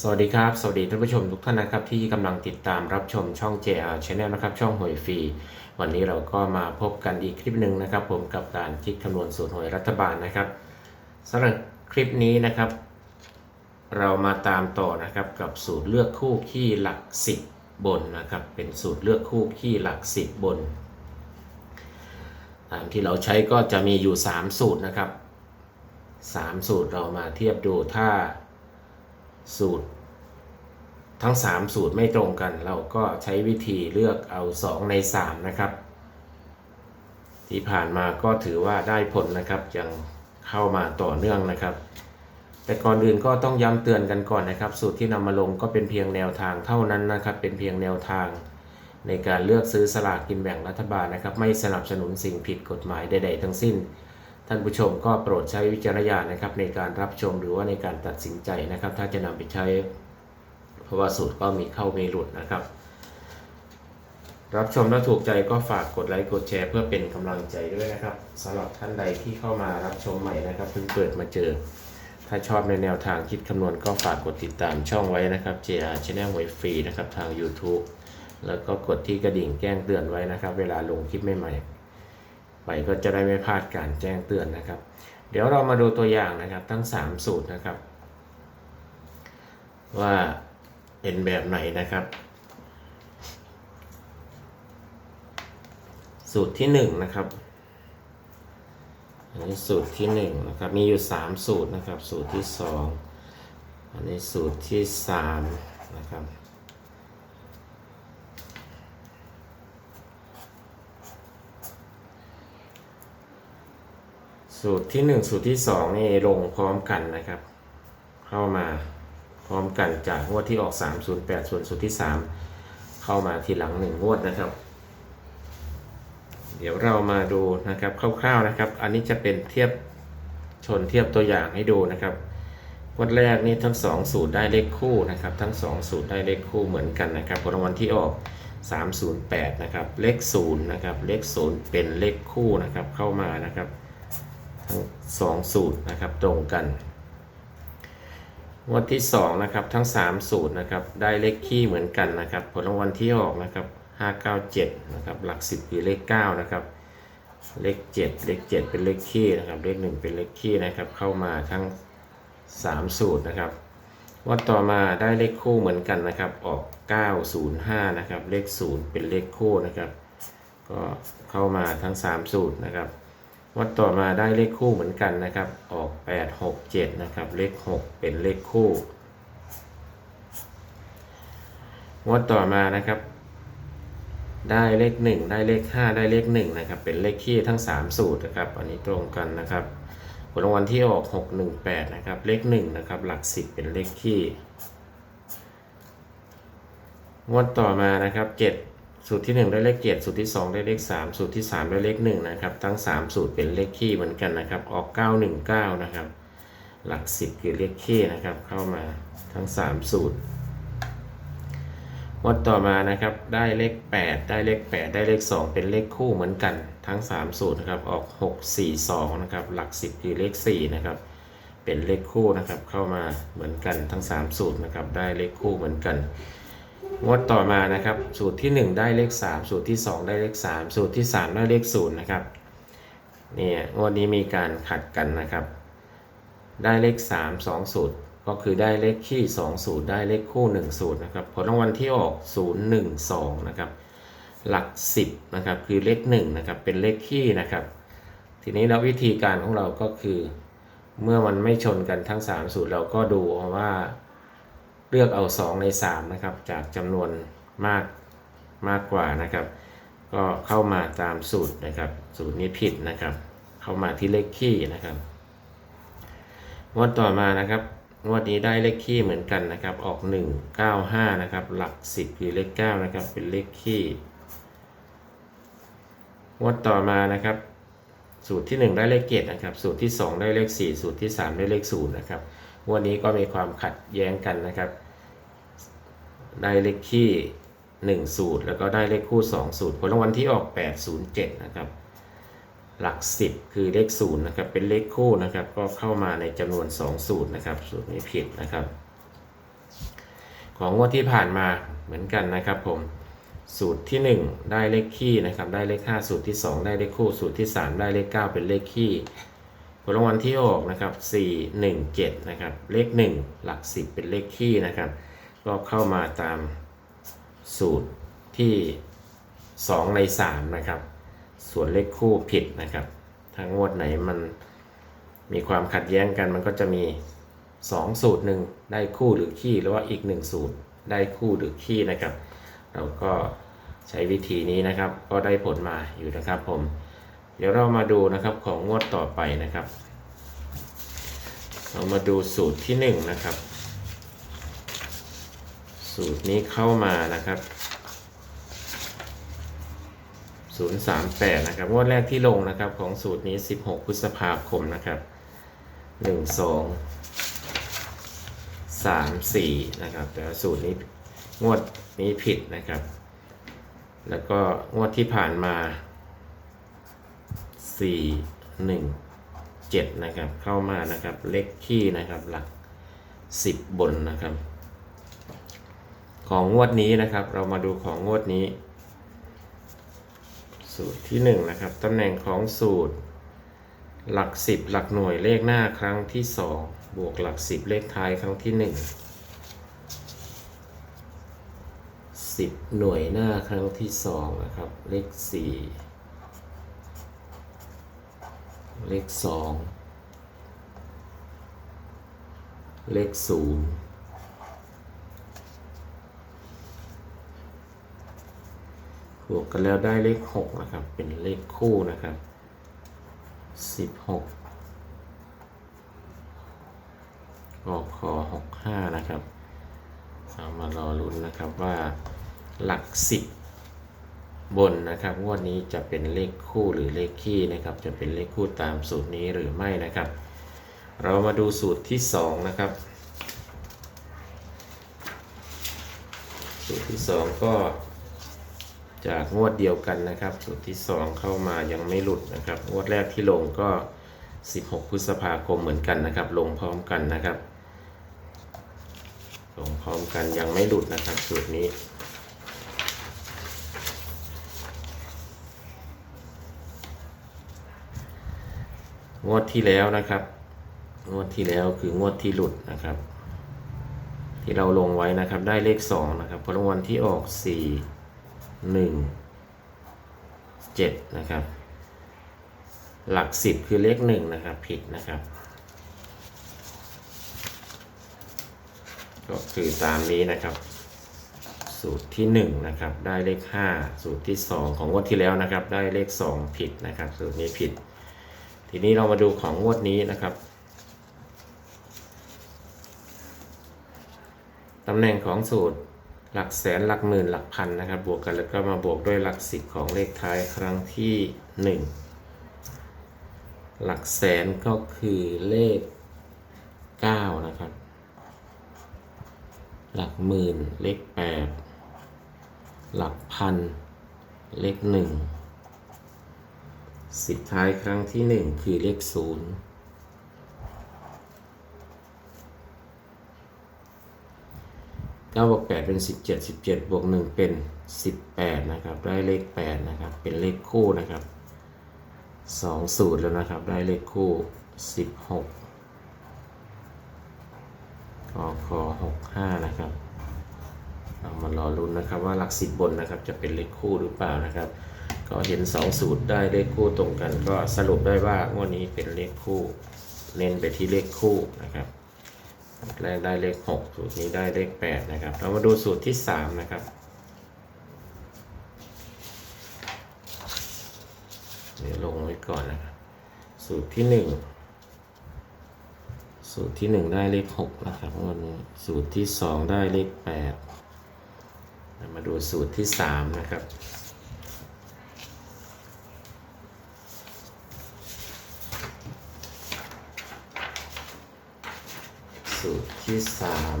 สวัสดีครับ สวัสดีท่านผู้ชมทุกท่านนะครับที่กำลังติดตามรับชมช่อง JR Channel นะครับช่องหวยฟรี วันนี้เราก็มาพบกันอีกคลิปหนึ่งนะครับ ผมกับการคิดคำนวณสูตรหวยรัฐบาลนะครับสำหรับคลิปนี้นะครับ เรามาตามต่อนะครับกับสูตรเลือกคู่ขี้หลัก 10 บนนะครับ เป็นสูตรเลือกคู่ขี้หลัก 10 บนตามที่เราใช้ก็จะมีอยู่ 3 สูตรนะครับ 3 สูตรเรามาเทียบดูถ้า สูตร ทั้ง 3 สูตรไม่ตรงกัน เราก็ใช้วิธีเลือกเอา 2 ใน 3 นะครับ ที่ผ่านมาก็ถือว่าได้ผลนะครับยังเข้ามาต่อเนื่องนะครับ แต่ก่อนอื่นก็ต้องย้ำเตือนกันก่อนนะครับ สูตรที่นำมาลงก็เป็นเพียงแนวทางเท่านั้นนะครับ เป็นเพียงแนวทางในการเลือกซื้อสลากกินแบ่งรัฐบาลนะครับ ไม่สนับสนุนสิ่งผิดกฎหมายใด ๆ ทั้งสิ้น ท่านผู้ชมก็โปรดใช้วิจารณญาณนะครับในการรับชมหรือว่าในการตัดสินใจนะครับ ถ้าจะนำไปใช้เพราะว่าสูตรก็มีเข้ามีหลุดนะครับ รับชมแล้วถูกใจก็ฝากกดไลค์กดแชร์เพื่อเป็นกำลังใจด้วยนะครับสำหรับท่านใดที่เข้ามารับชมใหม่นะครับเพิ่งเปิดมาเจอ ถ้าชอบในแนวทางคิดคำนวณก็ฝากกดติดตามช่องไว้นะครับ JR Channel ไว้ฟรีนะครับทาง YouTube แล้วก็กดที่กระดิ่งแจ้งเตือนไว้นะครับ เวลาลงคลิปใหม่ๆ ไปก็จะได้ไม่พลาดการแจ้งเตือนนะครับ เดี๋ยวเรามาดูตัวอย่างนะครับทั้ง 3 สูตรนะครับ ว่าเป็นแบบไหนนะครับ สูตรที่1นะครับอันนี้สูตรที่1นะครับมีอยู่ 3 สูตรนะครับ สูตรที่ 2 อันนี้สูตรที่3นะครับ สูตรที่ 1 สูตรที่ 2 นี่ลงพร้อมกันนะครับ เข้ามาพร้อมกันจากงวดที่ออก 308 ส่วนสูตรที่ 3 เข้ามาทีหลัง 1 งวดนะครับ เดี๋ยวเรามาดูนะครับคร่าวๆนะครับ อันนี้จะเป็นเทียบชนเทียบตัวอย่างให้ดูนะครับงวดแรกนี่ทั้ง 2 สูตรได้เลขคู่นะครับ ทั้ง 2 สูตรได้เลขคู่เหมือนกันนะครับผลรางวัลที่ออก 308 นะครับ เลข0นะครับ เลข0เป็นเลขคู่นะครับเข้ามานะครับ ทั้งสองสูตรนะครับตรงกันงวดที่2นะครับทั้ง 3 สูตรนะครับได้เลขคี่เหมือนกันนะครับ ผลรางวัลที่ออกนะครับ597นะครับหลัก 10คือเลข9นะครับเลข7เลข7 เป็นเลขคี่นะครับเลข1เป็นเลขคี่นะครับเข้ามาทั้ง 3 สูตรนะครับวัดต่อมาได้เลขคู่เหมือนกันนะครับออก 905นะครับเลข 0 เป็นเลขคู่นะครับก็เข้ามาทั้ง 3 สูตรนะครับ วัดต่อมาได้เลขคู่เหมือนกันนะครับ ออก 8 6 7 นะครับ เลข 6 เป็นเลขคู่ วัดต่อมานะครับ ได้เลข 1 ได้เลข 5 ได้เลข 1 นะครับ เป็นเลขคี่ทั้ง 3 สูตรนะครับ อันนี้ตรงกันนะครับผลรางวัลที่ออก 6 1 8 นะครับ เลข 1 นะครับ หลัก 10 เป็นเลขคี่ งวดต่อมานะครับ 7 สูตรที่ 1 ได้เลข7สูตรที่ 2 ได้เลข3 สูตรที่ 3 ได้เลข1นะครับ ทั้ง 3 สูตรเป็นเลขคี่เหมือนกันนะครับ ออก 919 นะครับ หลัก 10 คือเลขคี่นะครับ เข้ามาทั้ง 3 สูตร งวดต่อมานะครับ ได้เลข 8 ได้เลข 8 ได้เลข 2 เป็นเลขคู่เหมือนกันทั้ง 3 สูตรนะครับ ออก 6 4 2 นะครับ หลัก 10 คือเลข 4 นะครับ เป็นเลขคู่นะครับ เข้ามาเหมือนกันทั้ง 3 สูตรนะครับ ได้เลขคู่เหมือนกัน งวดต่อมานะครับ สูตรที่ 1 ได้เลข 3 สูตรที่ 2 ได้เลข 3 สูตรที่ 3 ได้เลข0นะครับเนี่ยงวดนี้มีการขัดกันนะครับ ได้เลข 3 2 สูตร ก็คือได้เลขคี่2สูตร ได้เลขคู่ 1 สูตรนะครับผลรางวัลที่ออก 0 1 2นะครับหลัก 10นะครับคือเลข1นะครับเป็นเลขคี่นะครับทีนี้แล้ววิธีการของเราก็คือ เมื่อมันไม่ชนกันทั้ง 3 สูตรเราก็ดูว่า เลือกเอา 2 ใน 3 นะครับ จากจำนวนมากมากกว่านะครับ ก็เข้ามาตามสูตรนะครับ สูตรนี้ผิดนะครับ เข้ามาที่เลขคี่นะครับงวดต่อมานะครับงวดนี้ได้เลขคี่เหมือนกันนะครับ ออก 195 นะครับ หลัก 10 คือเลข 9 นะครับ เป็นเลขคี่งวดต่อมานะครับ สูตรที่ 1 ได้เลขเกตนะครับ สูตรที่ 2 ได้เลข 4 สูตรที่ 3 ได้เลข0นะครับงวันนี้ก็มีความขัดแย้งกันนะครับ ได้เลขคี่1 สูตร แล้วก็ได้เลขคู่ 2 สูตร ผลรางวัลที่ออก 807 นะครับ หลัก 10 คือเลข0นะครับ เป็นเลขคู่นะครับ ก็เข้ามาในจำนวน 2 สูตรนะครับ สูตรนี้ผิดนะครับ ของงวดที่ผ่านมาเหมือนกันนะครับผม สูตรที่ 1 ได้เลขคี่นะครับ ได้เลข 5 สูตรที่ 2 ได้เลขคู่ สูตรที่ 3 ได้เลข 9 เป็นเลขคี่ผลรางวัลที่ออกนะครับ4 1 7นะครับ เลข 1 หลัก 10 เป็นเลขคี่นะครับ ก็เข้ามาตามสูตรที่ 2 ใน 3 นะครับ ส่วนเลขคู่ผิดนะครับถ้างวดไหนมันมีความขัดแย้งกันมันก็จะมี 2 สูตรหนึ่งได้คู่หรือขี้หรือว่าอีก 1 สูตรได้คู่หรือขี้นะครับ เราก็ใช้วิธีนี้นะครับ ก็ได้ผลมาอยู่นะครับผม เดี๋ยวเรามาดูนะครับของงวดต่อไปนะครับ เรามาดูสูตรที่ 1 นะครับ สูตรนี้เข้ามานะครับ 038 นะครับงวดแรกที่ลงนะครับของสูตรนี้ 16 พฤษภาคมนะครับ 1 2 3 4 นะครับ แต่สูตรนี้งวดนี้ผิดนะครับ แล้วก็งวดที่ผ่านมา 4 1 7 นะครับ เข้ามานะครับ เลขขี้นะครับหลัก 10 บนนะครับ ของงวดนี้นะครับ เรามาดูของงวดนี้ สูตรที่1นะครับตำแหน่งของสูตร หลัก 10 หลักหน่วยเลขหน้าครั้งที่ 2 บวกหลัก 10 เลขท้ายครั้งที่ 1 10 หน่วยหน้าครั้งที่ 2 นะครับ เลข 4 เลข 2 เลข 0 บวกกันแล้วได้เลข6นะครับ เป็นเลขคู่นะครับ 16กค65 นะครับเอามารอลุ้นนะครับว่าหลัก 10 บนนะครับงวดนี้จะเป็นเลขคู่หรือเลขคี่นะครับ จะเป็นเลขคู่ตามสูตรนี้หรือไม่นะครับ เรามาดูสูตรที่ 2 นะครับ สูตรที่ 2 ก็ จากงวดเดียวกันนะครับสูตรที่ 2 เข้ามายังไม่หลุดนะครับ งวดแรกที่ลงก็ 16 พฤษภาคมเหมือนกันนะครับ ลงพร้อมกันนะครับ ลงพร้อมกันยังไม่หลุดนะครับสูตรนี้งวดที่แล้วนะครับ งวดที่แล้วคืองวดที่หลุดนะครับ ที่เราลงไว้นะครับได้เลข 2 นะครับผลรางวัลที่ออก 4 หนึ่งเจ็ดนะครับ หลักสิบคือเลขหนึ่งนะครับ ผิดนะครับ ก็คือตามนี้นะครับ สูตรที่หนึ่งนะครับ ได้เลขห้าสูตรที่สองของงวดที่แล้วนะครับ ได้เลขสองผิดนะครับ สูตรนี้ผิด ทีนี้เรามาดูของงวดนี้นะครับตำแหน่งของสูตร หลักแสนหลักหมื่นหลักพันนะครับ บวกกันแล้วก็มาบวกด้วยหลักสิบของเลขท้ายครั้งที่ 1 หลักแสนก็คือเลข 9 นะครับ หลักหมื่นเลข 8 หลักพันเลข 1 สิบท้ายครั้งที่ 1 คือเลข 0 เก้าบวกแปดเป็นสิบเจ็ดสิบเจ็ดบวกหนึ่งเป็นสิบแปดนะครับ ได้เลขแปดนะครับ เป็นเลขคู่นะครับสองสูตรแล้วนะครับ ได้เลขคู่สิบหกกคหกห้านะครับเรามารอลุ้นนะครับว่าหลักสิบบนนะครับจะเป็นเลขคู่หรือเปล่านะครับ ก็เห็นสองสูตรได้เลขคู่ตรงกัน ก็สรุปได้ว่างวดนี้เป็นเลขคู่ เน้นไปที่เลขคู่นะครับ แรกได้เลข 6 สูตรนี้ได้เลข 8 นะครับ เรามาดูสูตรที่ 3 นะครับ เดี๋ยวลงไว้ก่อนนะครับ สูตรที่ 1 สูตรที่ 1 ได้เลข 6 นะครับวันนี้สูตรที่ 2 ได้เลข8มาดูสูตรที่ 3 นะครับ สูตรที่สาม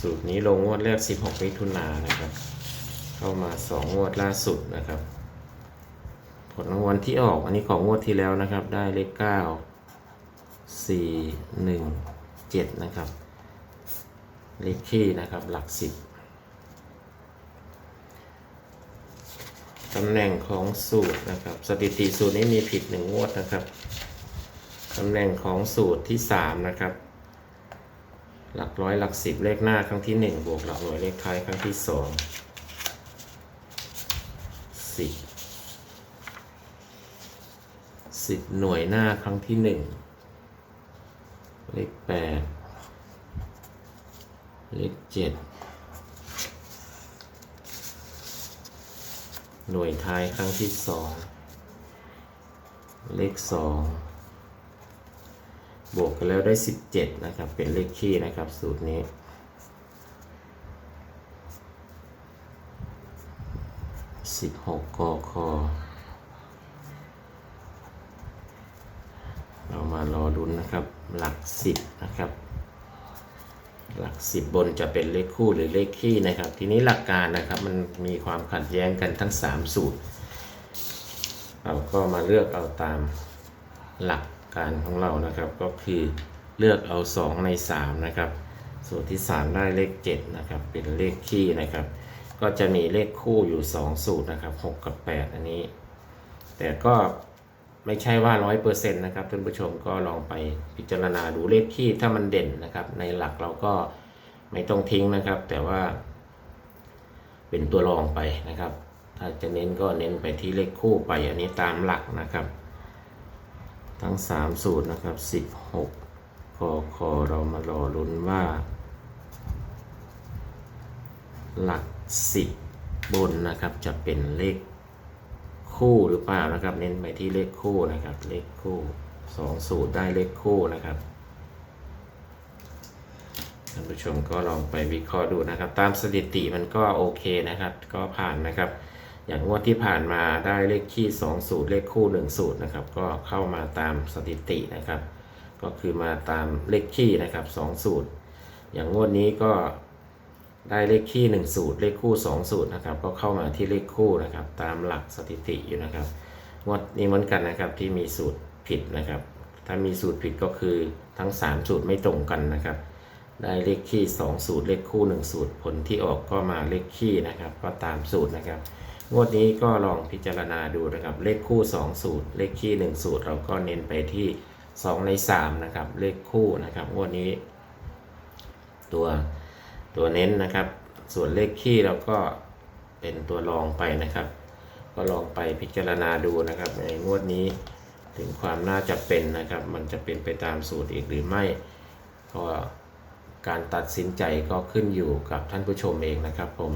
สูตรนี้ลงงวดแรก 16มิถุนานะครับ เข้ามา 2 งวดล่าสุดนะครับ ผลรางวัลที่ออกอันนี้ของงวดที่แล้วนะครับ ได้เลข 9 4 1 7 นะครับ เลขขี้นะครับ หลัก 10 ตำแหน่งของสูตรนะครับ สถิติสูตรนี้มีผิดหนึ่งงวดนะครับตำแหน่งของสูตรที่สามนะครับ หลักร้อยหลักสิบเลขหน้าครั้งที่หนึ่งบวกหลักหน่วยเลขท้ายครั้งที่สองสิบสิบหน่วยหน้าครั้งที่หนึ่งเลขแปดเลขเจ็ด หน่วยท้ายครั้งที่สองเลขสองบวกกันแล้วได้สิบเจ็ดนะครับ เป็นเลขคี่นะครับ สูตรนี้ สิบหกกคเรามารอดุนนะครับ หลักสิบนะครับ หลักสิบบนจะเป็นเลขคู่หรือเลขคี่นะครับ ทีนี้หลักการนะครับมันมีความขัดแย้งกันทั้ง 3 สูตร เราก็มาเลือกเอาตามหลักการของเรานะครับ ก็คือเลือกเอา 2 ใน 3 นะครับ สูตรที่ 3 ได้เลข 7 นะครับ เป็นเลขคี่นะครับ ก็จะมีเลขคู่อยู่ 2 สูตรนะครับ 6 กับ 8 อันนี้ แต่ก็ ไม่ใช่ว่าร้อยเปอร์เซ็นต์นะครับท่านผู้ชมก็ลองไปพิจารณาดูเลขที่ถ้ามันเด่นนะครับ ในหลักเราก็ไม่ต้องทิ้งนะครับ แต่ว่า เป็นตัวรองไปนะครับ ถ้าจะเน้นก็เน้นไปที่เลขคู่ไปอันนี้ตามหลักนะครับ ทั้ง 3 สูตรนะครับ 16กคอเรามารอลุ้นว่า หลัก 10 บนนะครับจะเป็นเลข คู่หรือเปล่านะครับ เน้นไปที่เลขคู่นะครับ เลขคู่สองสูตรได้เลขคู่นะครับท่านผู้ชมก็ลองไปวิเคราะห์ดูนะครับ ตามสถิติมันก็โอเคนะครับ ก็ผ่านนะครับ อย่างงวดที่ผ่านมาได้เลขคี่สองสูตรเลขคู่หนึ่งสูตรนะครับ ก็เข้ามาตามสถิตินะครับ ก็คือมาตามเลขคี่นะครับสองสูตร อย่างงวดนี้ก็ ได้เลขคี่1สูตร เลขคู่ 2 สูตรนะครับ ก็เข้ามาที่เลขคู่นะครับ ตามหลักสถิติอยู่นะครับงวดนี้เหมือนกันนะครับที่มีสูตรผิดนะครับ ถ้ามีสูตรผิดก็คือทั้ง 3 สูตรไม่ตรงกันนะครับ ได้เลขคี่ 2 สูตร เลขคู่ 1 สูตร ผลที่ออกก็มาเลขคี่นะครับ ก็ตามสูตรนะครับงวดนี้ก็ลองพิจารณาดูนะครับ เลขคู่ 2 สูตร เลขคี่ 1 สูตร เราก็เน้นไปที่ 2 ใน3นะครับเลขคู่นะครับงวดนี้ ตัว ตัวเน้นนะครับ ส่วนเลขคี่เราก็เป็นตัวรองไปนะครับ ก็ลองไปพิจารณาดูนะครับ ในงวดนี้ถึงความน่าจะเป็นนะครับ มันจะเป็นไปตามสูตรอีกหรือไม่ก็การตัดสินใจก็ขึ้นอยู่กับท่านผู้ชมเองนะครับ ผม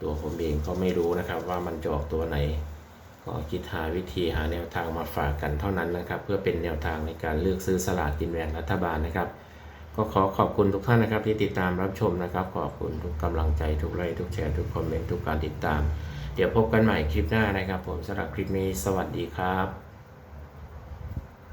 ตัวผมเองก็ไม่รู้นะครับว่ามันจะออกตัวไหน ก็คิดหาวิธีหาแนวทางมาฝากกันเท่านั้นนะครับ เพื่อเป็นแนวทางในการเลือกซื้อสลากกินแบ่งรัฐบาลนะครับ ก็ขอขอบคุณทุกท่านนะครับ ที่ติดตามรับชมนะครับ ขอบคุณทุกกำลังใจทุกไลค์ทุกแชร์ทุกคอมเมนต์ทุกการติดตาม เดี๋ยวพบกันใหม่คลิปหน้านะครับ ผมสำหรับคลิปนี้สวัสดีครับ